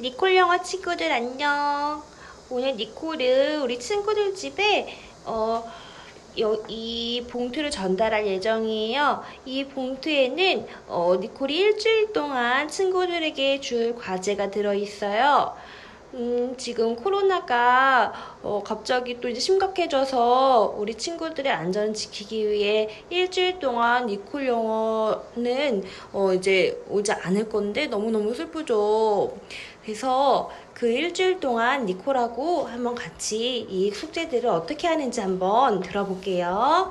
니콜 영어 친구들 안녕. 오늘 니콜은 우리 친구들 집에 어, 여- 이 봉투를 전달할 예정이에요. 이 봉투에는 어, 니콜이 일주일 동안 친구들에게 줄 과제가 들어있어요. 음, 지금 코로나가 어, 갑자기 또 이제 심각해져서 우리 친구들의 안전을 지키기 위해 일주일 동안 니콜 영어는 어, 이제 오지 않을 건데 너무너무 슬프죠. 그래서 그 일주일 동안 니콜하고 한번 같이 이 숙제들을 어떻게 하는지 한번 들어볼게요.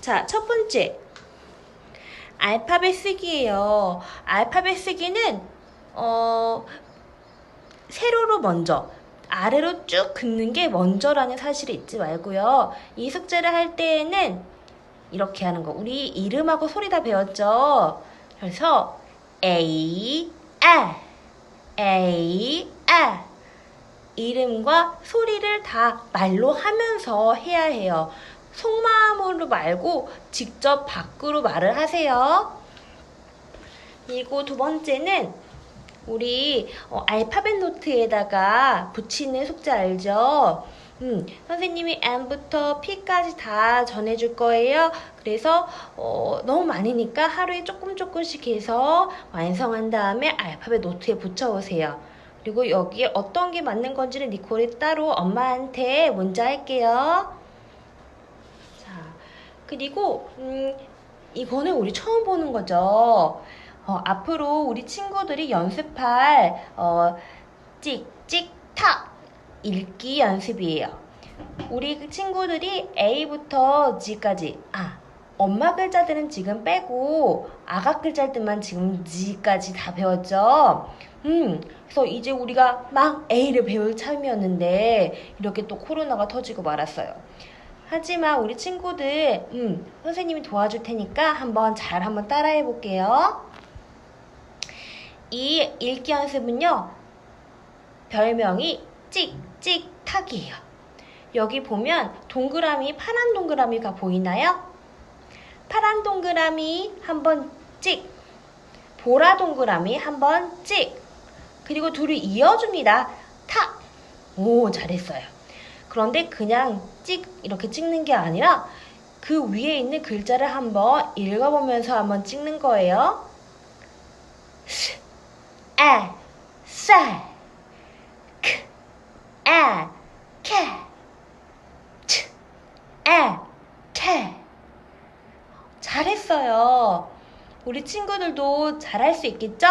자, 첫 번째. 알파벳 쓰기예요. 알파벳 쓰기는 어, 세로로 먼저 아래로 쭉 긋는 게 먼저라는 사실을 잊지 말고요. 이 숙제를 할 때에는 이렇게 하는 거. 우리 이름하고 소리 다 배웠죠? 그래서 A, A, A, A 이름과 소리를 다 말로 하면서 해야 해요. 속마음으로 말고 직접 밖으로 말을 하세요. 그리고 두 번째는 우리 어, 알파벳 노트에다가 붙이는 숙제 알죠? 음, 선생님이 M부터 P까지 다 전해줄 거예요. 그래서 어, 너무 많으니까 하루에 조금 조금씩 해서 완성한 다음에 알파벳 노트에 붙여오세요. 그리고 여기에 어떤 게 맞는 건지는 니콜이 따로 엄마한테 문자 할게요. 자, 그리고 음, 이거는 우리 처음 보는 거죠. 어, 앞으로 우리 친구들이 연습할 어, 찍찍탁 읽기 연습이에요. 우리 친구들이 A부터 G까지 아 엄마 글자들은 지금 빼고 아가 글자들만 지금 G까지 다 배웠죠. 음, 그래서 이제 우리가 막 A를 배울 참이었는데 이렇게 또 코로나가 터지고 말았어요. 하지만 우리 친구들, 음, 선생님이 도와줄 테니까 한번 잘 한번 따라해 볼게요. 이 읽기 연습은요, 별명이 찍찍탁이에요. 여기 보면 동그라미, 파란 동그라미가 보이나요? 파란 동그라미 한번 찍, 보라 동그라미 한번 찍, 그리고 둘을 이어줍니다. 탁! 오, 잘했어요. 그런데 그냥 찍, 이렇게 찍는 게 아니라 그 위에 있는 글자를 한번 읽어보면서 한번 찍는 거예요. 스, 에, 세, 크, 에, 케, 트, 에, 테. 잘했어요. 우리 친구들도 잘할 수 있겠죠?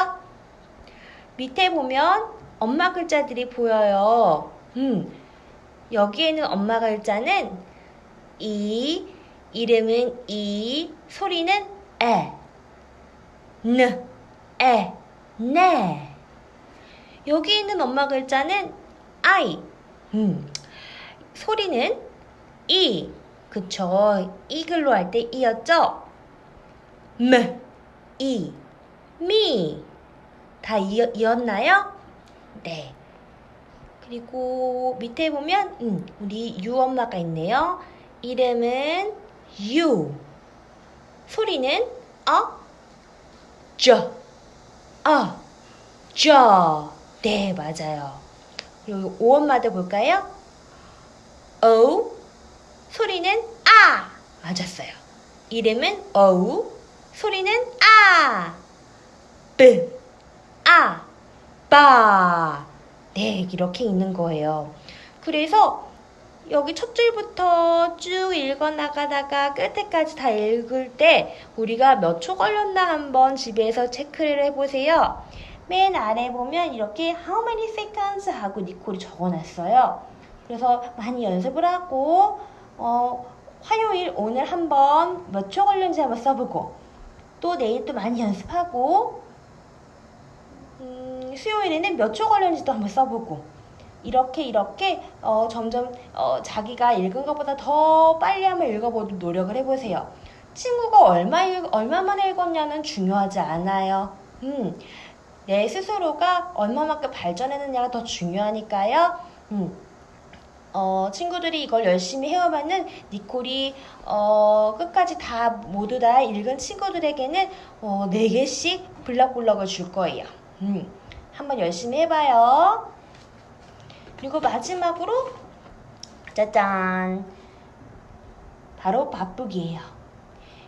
밑에 보면 엄마 글자들이 보여요. 음, 여기에는 엄마 글자는 이, 이름은 이, 소리는 에, 느, 에, 네. 여기 있는 엄마 글자는 I, 음, 소리는 이, 그쵸. 이글로 할 때 이였죠? м, 이, 미. 다 이어, 이었나요? 네. 그리고 밑에 보면 음, 우리 유 엄마가 있네요. 이름은 유. 소리는 어, 저, 어, 저. 네, 맞아요. 그리고 오 엄마도 볼까요? 오. 소리는 아. 맞았어요. 이름은 어우. 소리는 아. 뿌. 아, 바. 네, 이렇게 있는 거예요. 그래서 여기 첫 줄부터 쭉 읽어 나가다가 끝에까지 다 읽을 때 우리가 몇 초 걸렸나 한번 집에서 체크를 해보세요. 맨 아래 보면 이렇게 how many seconds 하고 니콜이 적어놨어요. 그래서 많이 연습을 하고 어, 화요일 오늘 한번 몇 초 걸렸는지 한번 써보고 또 내일 또 많이 연습하고 음, 수요일에는 몇 초 걸렸는지도 한번 써보고 이렇게 이렇게 어, 점점 어, 자기가 읽은 것보다 더 빨리 한번 읽어보도록 노력을 해보세요. 친구가 얼마 읽, 얼마만에 읽었냐는 중요하지 않아요. 음, 내 스스로가 얼마만큼 발전했느냐가 더 중요하니까요. 음, 어, 친구들이 이걸 열심히 해오면은 니콜이 어, 끝까지 다 모두 다 읽은 친구들에게는 어, 4개씩 블럭블럭을 줄 거예요. 음, 한번 열심히 해봐요. 그리고 마지막으로 짜잔 바로 밥북이에요.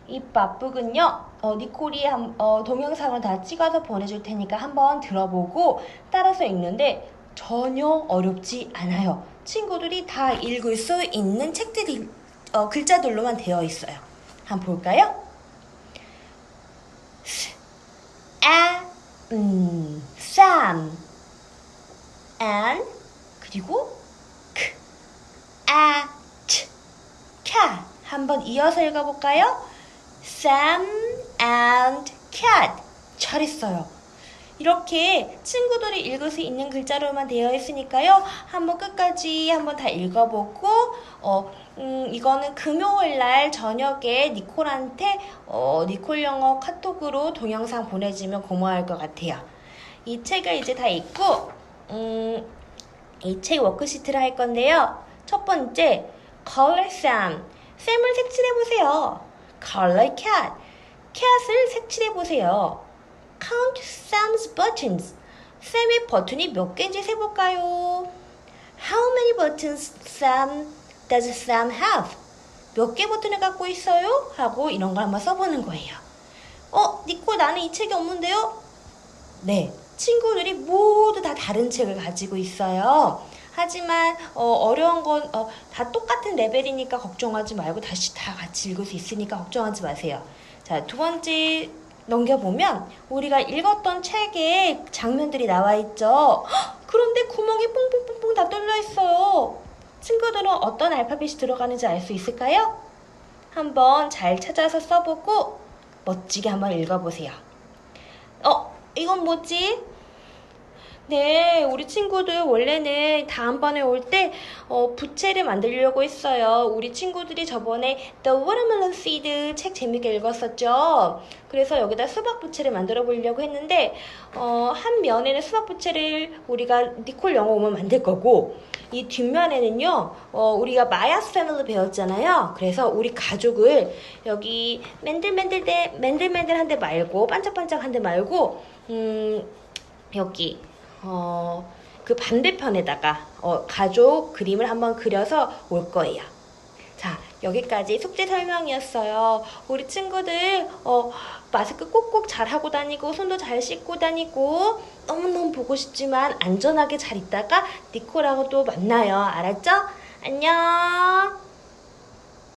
이 밥북은요 어, 니콜이 한, 어, 동영상을 다 찍어서 보내줄 테니까 한번 들어보고 따라서 읽는데 전혀 어렵지 않아요. 친구들이 다 읽을 수 있는 책들이 어, 글자들로만 되어 있어요. 한번 볼까요? 아, 음, 쌈, 안, 그리고 크, 아, 트, cat. 한번 이어서 읽어볼까요? Sam and cat. 잘했어요. 이렇게 친구들이 읽을 수 있는 글자로만 되어 있으니까요. 한번 끝까지 한번 다 읽어보고, 어, 음, 이거는 금요일 날 저녁에 니콜한테, 어, 니콜 영어 카톡으로 동영상 보내주면 고마울 것 같아요. 이 책을 이제 다 읽고, 음, 이책 워크시트를 할 건데요. 첫 번째, color Sam. 샘을 색칠해보세요. color cat. cat을 색칠해보세요. Count Sam's buttons. 샘의 버튼이 몇 개인지 세볼까요? How many buttons Sam does Sam have? 몇 개 버튼을 갖고 있어요? 하고 이런 걸 한번 써보는 거예요. 어, 니콜 나는 이 책이 없는데요? 네, 친구들이 모두 다 다른 책을 가지고 있어요. 하지만 어, 려운 건 어, 다 똑같은 레벨이니까 걱정하지 말고 다시 다 같이 읽을 수 있으니까 걱정하지 마세요. 자, 두 번째 넘겨보면 우리가 읽었던 책에 장면들이 나와 있죠. 헉, 그런데 구멍이 뽕뽕뽕뽕 다 뚫려 있어요. 친구들은 어떤 알파벳이 들어가는지 알 수 있을까요? 한번 잘 찾아서 써보고 멋지게 한번 읽어보세요. 어, 이건 뭐지? 네, 우리 친구들 원래는 다음번에 올때 어, 부채를 만들려고 했어요. 우리 친구들이 저번에 The Watermelon Seed 책 재밌게 읽었었죠. 그래서 여기다 수박 부채를 만들어 보려고 했는데 어, 한 면에는 수박 부채를 우리가 니콜 영어 오면 만들 거고 이 뒷면에는요 어, 우리가 마야스 패밀리 배웠잖아요. 그래서 우리 가족을 여기 맨들맨들대 맨들맨들한데 말고 반짝반짝한데 말고 음 여기 어, 그 반대편에다가 어, 가족 그림을 한번 그려서 올 거예요. 자, 여기까지 숙제 설명이었어요. 우리 친구들 어, 마스크 꼭꼭 잘 하고 다니고 손도 잘 씻고 다니고 너무너무 보고 싶지만 안전하게 잘 있다가 니코라고 또 만나요. 알았죠? 안녕.